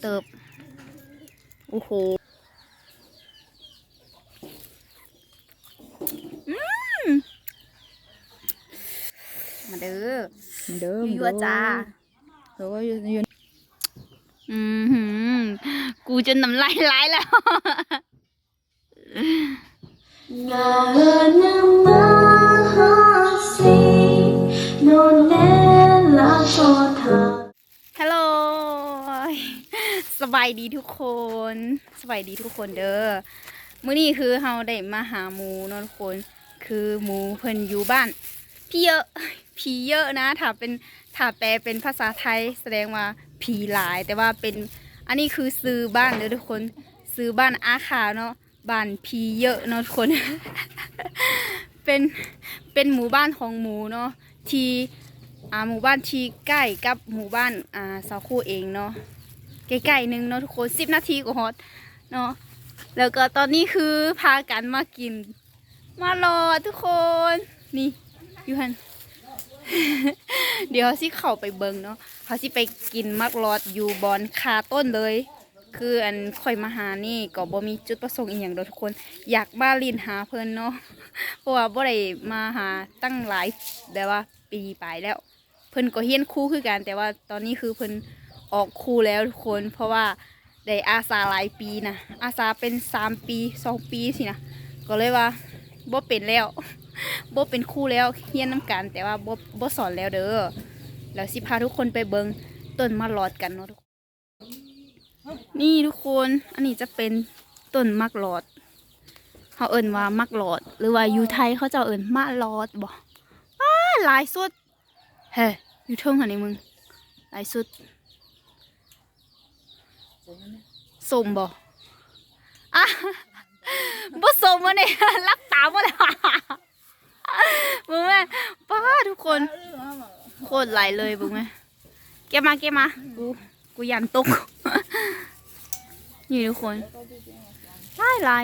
เติบ โอ้โหอืมมาเด้อเดิมยั่วๆจ้าเดี๋ยวก็ยืนยืนอืมหืมกูจนน้ำลายไหลแล้วฮั บายดีทุกคนสบายดีทุกคนเด้อมื้อนี้คือเฮาได้มาหาหมูเนาะทุกคน คือหมูเพิ่นอยู่บ้าน พี่เยอะผีเยอะนะถ้าเป็นถ้าแปลเป็นภาษาไทยแสดงว่าผีหลาย แต่ว่าเป็นอันนี้คือซื้อบ้านเด้อทุกคน ซื้อบ้านอาคาเนาะบ้านผีเยอะเนาะทุกคน เป็นเป็นหมู่บ้านของหมูเนาะที่อ่าหมู่บ้านที่ใกล้กับหมู่บ้านอ่าสาคู่เองเนาะ ใกล้ๆหนึ่งเนาะทุกคนสิบนาทีก็ฮอตเนาะแล้วก็ตอนนี้คือพากันมากิน มารอทุกคน นี่อยูฮันเดี๋ยวสิเข้าไปเบิงเนาะเขาสิไปกินมักรอดอยู่บอนคาต้นเลย คืออันค่อยมาหานี่ก็บ่มีจุดประสงค์อีหยังเด้อทุกคน อยากมาลินหาเพิ่นเนาะเพราะว่าบ่ได้มาหาตั้งหลายแต่ว่าปีปลายแล้ว เพิ่นก็เฮียนคู่คือกันแต่ว่าตอนนี้คือเพิ่น ออกคู่แล้วทุกคน เพราะว่าได้อาสาหลายปีนะอาสาเป็นสามปีสองปีสินะก็เลยว่าบ่เป็นแล้วบ่เป็นคู่แล้วเฮียนน้กัน แต่ว่าบ่บ่สอนแล้วเด้อแล้วสิพาทุกคนไปเบิงต้นมะลอดกันเนาะทุกคนนี่ทุกคนอันนี้จะเป็นต้นมักหลอดเขาเอิ้นว่ามักหลอด หรือว่าอยู่ไทยเขาจะเอิ้นมะลอดบ่อ้าหลายสุดเฮ้ยอยู่เทิงหันนี่มึงหลายสุด สมบ่อะบ่สมวะเนี่ยรับตามมาแล้วมึงแม่ป้าทุกคนโคตรไหลเลยบุ้งแม่เก็บมาเก็บมากูกูยันตกนี่ทุกคนไล่ไล่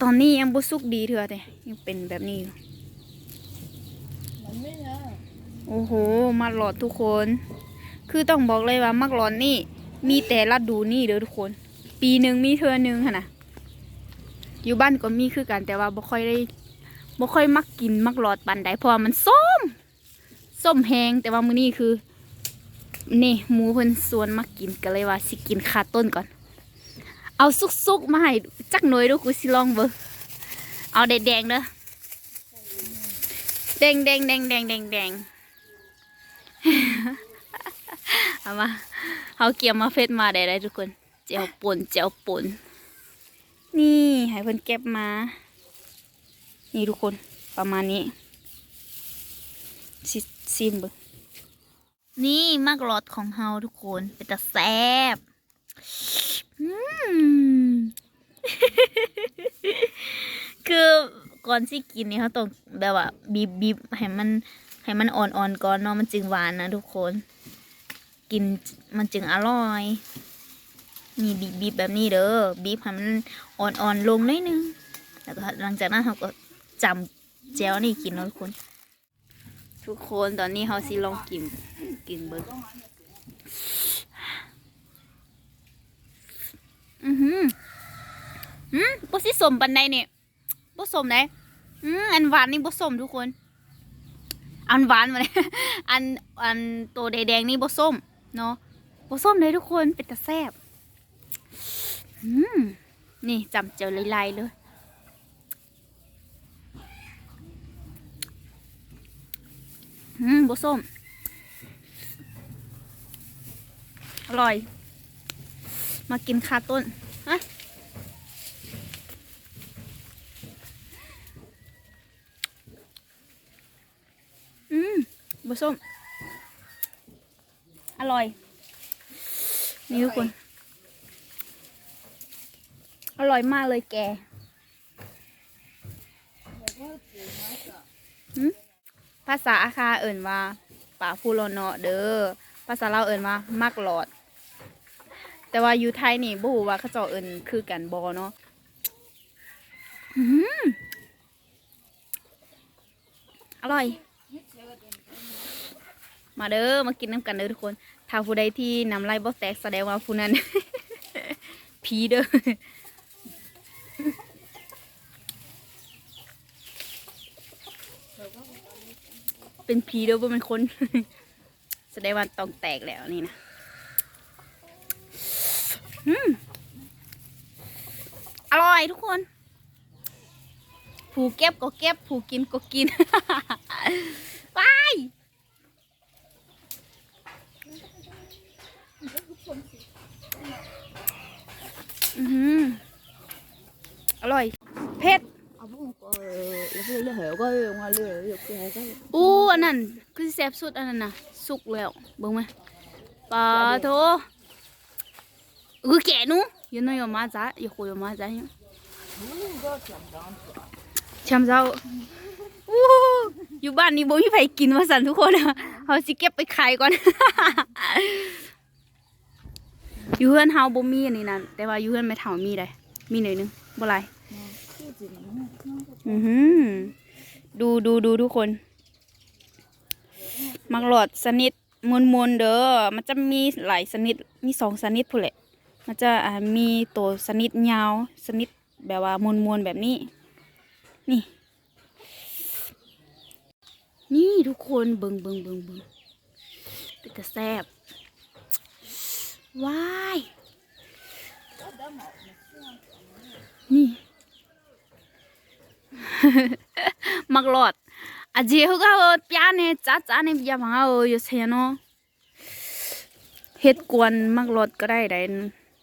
ตอนนี้ยังบุสุกดีเถอะแต่ยังเป็นแบบนี้อยู่มันไม่นะโอ้โหมักหลอดทุกคน คือต้องบอกเลยว่ามักหลอดนี่ มีแต่ละดูนี่เด้อทุกคน ปีหนึ่งมีเทือหนึงค่ะนะอยู่บ้านก็มีคือกันแต่ว่าบ่ค่อยได้บ่ค่อยมักกินมักหลอดปันใดเพราะว่ามันส้มส้มแหงแต่ว่ามื้อนี้คือนี่หมูเพิ่นสวนมากินก็เลยว่าสิกินคาต้นก่อน เอาสุกๆมาให้จักหน่อยดูกูสิลองเบิ่งเอาแดงๆเด้อแดงแดงแดงแดงแดงแดง เอามาเขาเกี่ยมมาเฟซมาได้ได้ทุกคน เจียวป่นเจียวป่นนี่ให้เพิ่นเก็บมา นี่ทุกคนประมาณนี้ซิซิมเบนี่มากรอดของเฮาทุกคนเป็นตะแซบคือก่อนสิกินนี่เขาต้องแบบว่าบีบบีบให้มันให้มันอ่อนๆก่อนเนาะมันจึงหวานนะทุกคน กินมันจึงอร่อย นี่บีบบีบแบบนี้เด้อบีบให้มันอ่อนๆลงหนิดนึง แล้วก็หลังจากนั้นเขาก็จำแจ้วนี่กินเนะทุกคนทุกคนตอนนี้เขาสิลองกินกินเบิ้งอือหืออืมบ่สิสมปันใดเนี่ยบ่สมไหนอืมอันหวานนี่บ่สมทุกคน อันหวานมาเลยอันอันตัวแดงๆนี่บ่ส้ม เนาะบ่ส้มเลยทุกคนเป็นตะแซบอืมนี่จำเจอลายๆเลยอืมบ่ส้ม อร่อย มากินคาต้นฮะอืมบะส้ม อร่อย นี่ทุกคน อร่อยมากเลยแกภาษาอาคาเอิ่นว่าป่าพูโลเนาะเด้อ ภาษาเราเอิ่นว่ามักหลอด แต่ว่าอยู่ไทยนี่บูว่าเขาเจ้าเอิ่นคือกันบ่เนาะอื้อหืออร่อย มาเด้อมากินน้ำกันเด้อทุกคนถ้าผู้ใดที่น้ำลายบ่แตกแสดงว่าผู้นั้นผีเด้อเป็นผีเด้อบ่เป็นคน แสดงว่าต้องแตกแล้วนี่นะอร่อยทุกคน ผู้เก็บก็เก็บ ผู้กินก็กินไปอื อร่อย เผ็ด อู้อันนั้นคือแซ่บสุดอันนั้นนะสุกแล้วเบิ่งไหมปลาโถคือแก่นู้ยันน้อยออกมาจ้าอยู่าคุยออกมาจ้ะยังชมเจ้าอู้อยู่บ้านนี้บ่มีไผกินว่าสันทุกคนเขาสิเก็บไปขายก่อน อยู่เพื่อนเฮาบ่มีอันนี้นะแต่ว่าอยู่เพื่อนไม่เท่ามีเลยมีหน่อยนึงบ่ไรอือหืดูดูดูทุกคน มักหลอดสนิทมวนมวนเด้อมันจะมีหลายสนิทมีสองสนิทผู้แหละมันจะมีตัวสนิทยาว สนิทแบบว่ามวนมวนแบบนี้ นี่ นี่ทุกคนเบิงเบิงเบิงเบิงแต่กระแซบ ว้าย นี่ มักหลอดอาเจ้าก็เปียาเนี่ยจ้าจ้าเนี่ยยาบังเอาอยู่เชียนอเห็ดกวนมักหลอดก็ได้ได้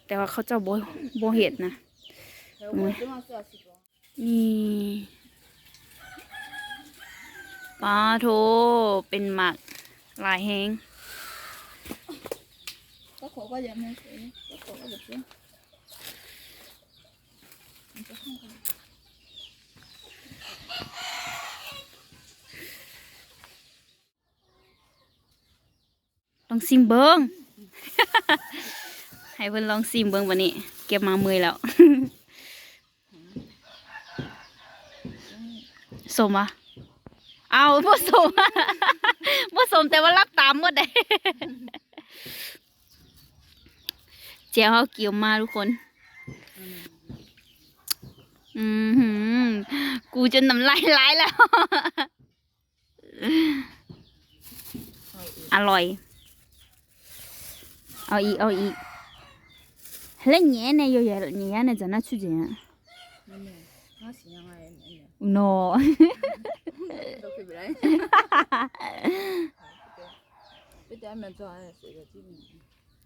แต่ว่าเขาจะโบโบเห็ดนะนี่ปลาโทเป็นหมักลายแห้ง các khổ bao giờ mới sẽ các khổ bao giờ chứ mình sẽ không còn lòng sim bơm hãy vẫn lòng sim bơm vào nè kẹp mà mười lão สมอะเอาผสมผสมแต่ว่ารักตามหมดเลย เจียวเขาเกี่ยวมาทุกคนอืมกูจนน้ำลายไหลแล้ว อร่อย เอาอีเอาอีแล้วเนี้ยเนี่ยอยู่อย่างเนี้ยเนี่ยจะน่าชื่นใจอ่ะ no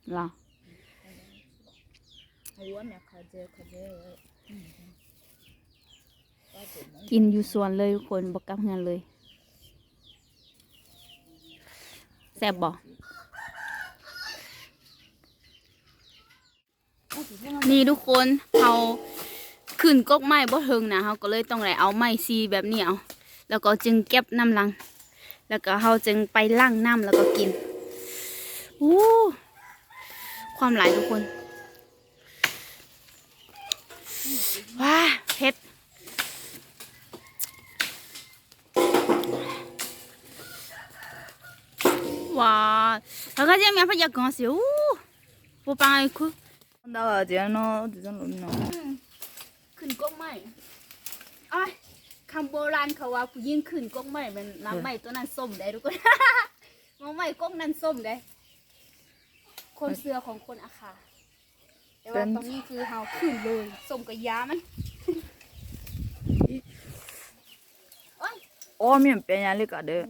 啦。 วแม่ขาเจอขาเจอกินอยู่ส่วนเลยคนบอกกับเงินเลยแซ่บบอกนี่ทุกคนเขาขึ้นก๊กไม้บ่เทิงนะเขาก็เลยต้องไหลเอาไม้ซีแบบนี้เอาแล้วก็จึงเก็บน้ำลัง แล้วก็เขาจึงไปล่างน้ำแล้วก็กินอู้ความหลายทุกคน ว้าเผ็ด 와, 아가지 하면 아빠 약간 하세요. 오, 뭐 빵 아이쿠. 나가지 않아 어디서 놓나 ขึ้นกกไม้อ้ายคำโบราณเขาว่าผู้หญิงขึ้นกกไม้เป็นน้ำไม้ตัวนั้นส้มได้ทุกคน น้ำไม้กกนั้นส้มได้ คนเสือของคนอาคา แต่ว่าตอนนี้คือเฮาขึ้นเลยสมกับยามันโอ้มีนเป็นยังเล็กัว่เด้อ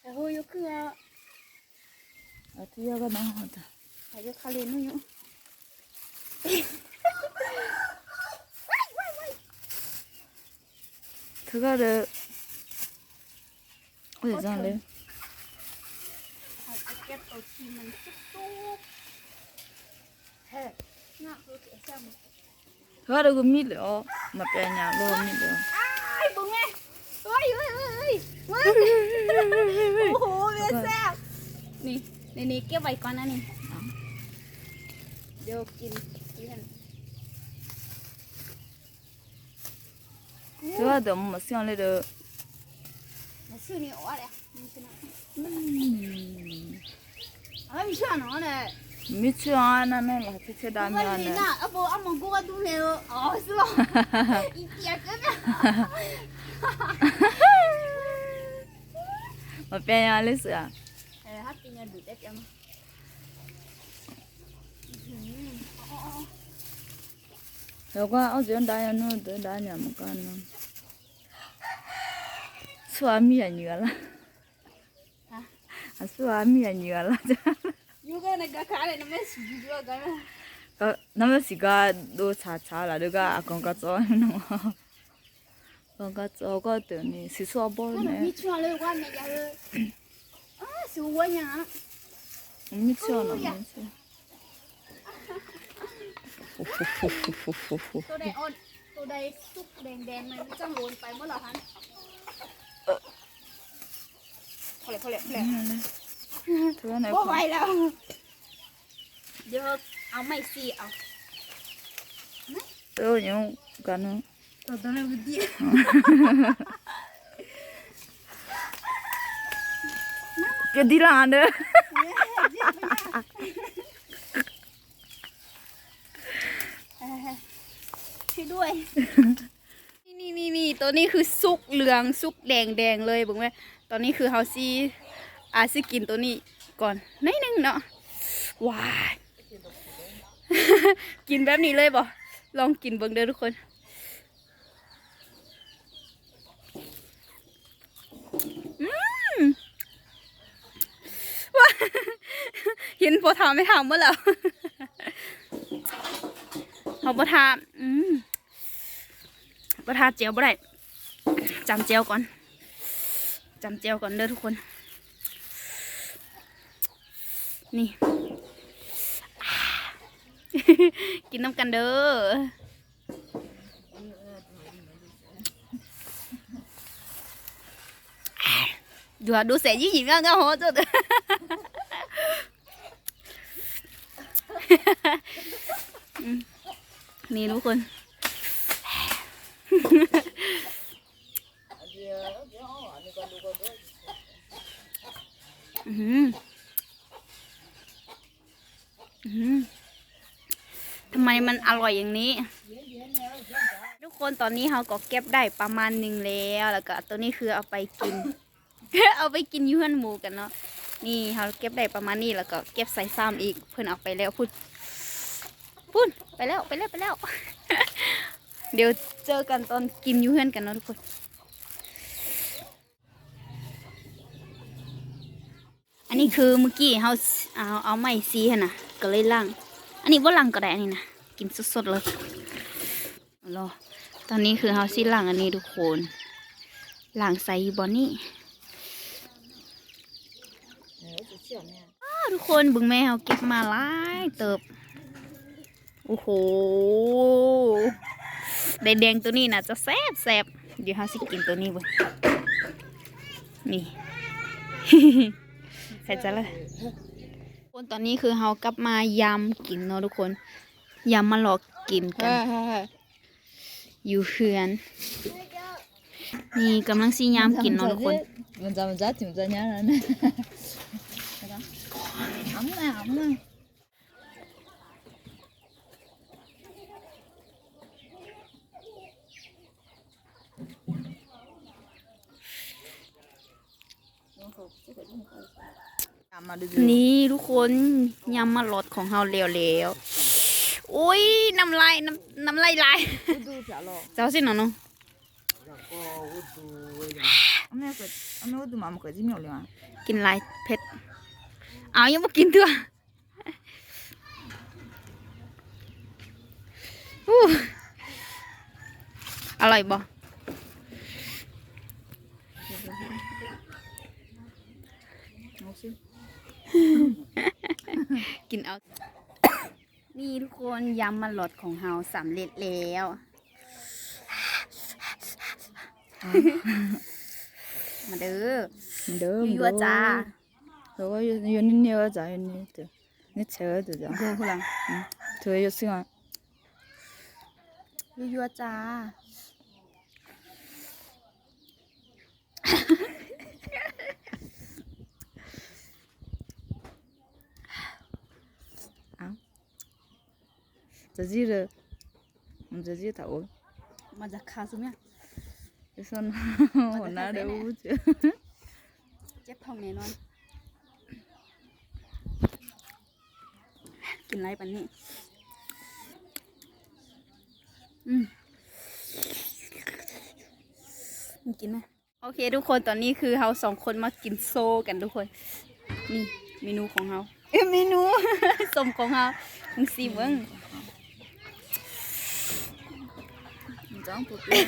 แต่หูยุคือเอาที่ยก็น้องหอจ้ะแต่ยกคาเลนนู่เลยู่可个มันสุด。 เฮ้ยเราก็มีเลยอ๋อมาแปลงยาโลมีเลยบุ้งไงเฮ้ยเฮ้ยเฮ้ยเฮ้ยโอ้โหเบียแซ่บนี่นี่นี่เก็บไว้ก่อนนะนี่เดี๋ยวกินกินเธอเดี๋ยวมาเสียงเลยเด้อมาเสียงนี่อ๋อเลยอืม่ใช่นะไม่ใช่นะเลย 미추아나 멜라 티체 다미아나 나 아보 아마 고가 두네요 아 슬로 이티야 끄나 뭐 빼야 알레스야 에 하피냐 두대 빼마 여과 어제 나야 너도 나냐 먹가 너 수아미야 니가라 아 수아미야 니가라 ka nama siga do cha cha la do ga akon ka cho no akon ka cho ko te ni si so bo ne mi cho le wa me ya le ah si wo nya mi cho na mi cho tôi đây ôn tôi đây xúc đèn đèn này chẳng lùn phải mất là hắn thôi lại thôi lại thôi lại ถือว่าไหนไหแล้ว เดี๋ยวเอาไม่สีเอาเออยังกันเนาะตัวตัวนั้นดีก็ดีแลานเด้อช่วยด้วย นี่นี่นี่นี่ตัวนี้คือซุกเหลืองซุกแดงแดงเลยบอกว่าตอนนี้คือเฮาซี อาซิกินตัวนี้ก่อนนิดนึงเนาะว้ายกินแบบนี้เลยบ่ลองกินเบิ่งเด้อทุกคนอืมว้าเห็นพอทำไม่ทำเมื่อไหร่เขาบ่ทาอืมบ่ทาเจียวบ่ได้จำเจียวก่อนจำเจียวก่อนเด้อทุกคน นี่ กินน้ำกันเด้อดูดูเสียยี่หญิงอะก็โหจุดนี่ทุกคนอื้อหืออื้อหือ ทำไมมันอร่อยอย่างนี้ ทุกคนตอนนี้เราก็เก็บได้ประมาณหนึ่งแล้วแล้วก็ตัวนี้คือเอาไปกิน เอาไปกินยูเฮือนหมูกันเนาะนี่เราเก็บได้ประมาณนี้แล้วก็เก็บใส่ซ้ำอีกเพื่อนเอาไปแล้วพูดพูดไปแล้วไปแล้วไปแล้ว เดี๋ยวเจอกันตอนกินยูเฮือนกันเนาะทุกคนอันนี้คือเมื่อกี้เขาเอาเอาไม้ซีนะ ก็เลยล่าง อันนี้ว่าล่างก็ได้อันนี้นะกินสดๆเลยรอตอนนี้คือเขาซีล่างอันนี้ทุกคนล่างใส่บอนนี่าทุกคนบึงแม่เขาเก็บมาหลายเติบโอ้โหแดงๆตัวนี้น่ะจะแซ่บแซ่บเดี๋ยวเขาสิกินตัวนี้บ่นี่ใส่จะเลย คนตอนนี้คือเฮากลับมายำกินเนาะทุกคนยำมาหลอกกินกัน อยู่เฮือน นี่กำลังซียำกินเนาะทุกคนมันจะมันจะถึงจะเนี่ยนะอ้ำนะ นี่ทุกคนยำมาลดของเฮาเร็วแล้วอุ้ยน้ำลายน้ำน้ำลายลายเจ้าสิหนอนุกินลายเผ็ดเอายังไม่กินเถอะอร่อยบ่ กินเอา นี่ทุกคนยำมาหลอดของเฮาสำเร็จแล้ว มาเด้อเด้อยั่วๆจ้าเฮ้ยยนนี่ว่าจ้ะยนนี่เด้อนี่เชื่อเด้อจ้ะดูพลังเธออยู่สิอะยั่วๆจ้า جزيرة من جزيرة أقول ما ذكرتني يسون هنا دوج جبهم نون กินไรปันนี่อืมกินไหมโอเค ทุกคนตอนนี้คือเราสองคนมากินโซกันทุกคน นี่เมนูของเราเอ้เมนูสมของเรามึงสีมึง จ้องปุ๊บเลย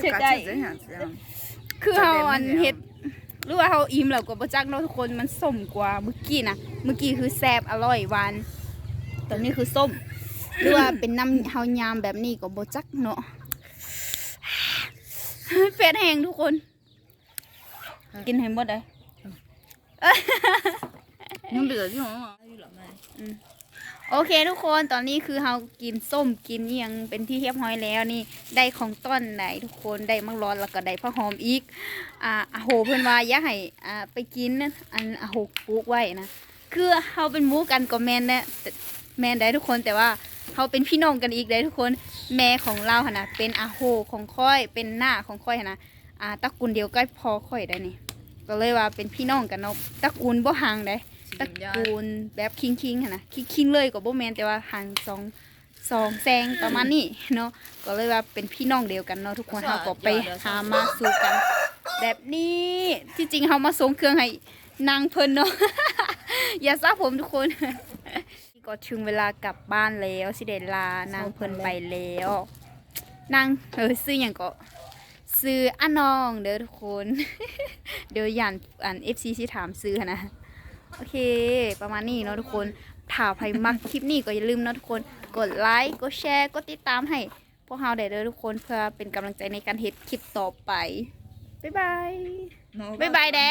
เช็คได้คือเฮาอันเห็ดหรือว่าเฮาอิ่มแล้วกว่าบ่จักเนาะทุกคนมันส้มกว่าเมื่อกี้นะเมื่อกี้คือแซบอร่อยหวานตอนนี้คือส้มหรือว่าเป็นน้ำเฮายามแบบนี้ก็บ่จักเนาะเฟดแห้งทุกคน กินให้หมดเลย nhưng bây giờ chứ không โอเคทุกคนตอนนี้คือเรากินส้มกินยังเป็นที่เรียบร้อยแล้วนี่ได้ของต้นไหนทุกคนได้มังร้อนแล้วก็ได้ผ้าหอมอีกอ่าอาโหเพื่อนว่าอย่าให้อ่าไปกินนั่นอันอาโหปลูกไว้นะคือเราเป็นมูกันก็แมนนะแต่แมนได้ทุกคนแต่ว่าเราเป็นพี่น้องกันอีกได้ทุกคน แม่ของเราหนนะเป็นอาโหของค่อยเป็นหน้าของค่อยนนะอ่าตระกูลเดียวก็พอค่อยได้นี่ก็เลยว่าเป็นพี่น้องกันเนาะตระกูลบ่ห่างได้ ตระกูลแบบคิงคิงค่ะนะคิงคิงเลยกับโบแมนแต่ว่าห่างสองสองแซงประมาณนี้เนาะก็เลยว่าเป็นพี่น้องเดียวกันเนาะทุกคนเขาก็ไปหามาสู่กัน แบบนี้ที่จริงเขามาส่งเครื่องให้นางเพิ่นเนาะอย่าซาผมทุกคนก็ถึงเวลากลับบ้านแล้วสิเดลานางเพิ่นไปแล้วนางเออซื้ออย่างก็ซื้ออะนองเด้อทุกคน เดี๋ยวยันอันเอฟซีที่ถามซื้อนะ โอเค ประมาณนี้เนาะทุกคนถ้าใครมักคลิปนี้ก็อย่าลืมนะทุกคน กดไลค์ กดแชร์ กดติดตามให้ พวกเราได้เลยทุกคนเพื่อเป็นกำลังใจในการเฮ็ดคลิปต่อไป บ๊ายบาย บ๊ายบายแดะ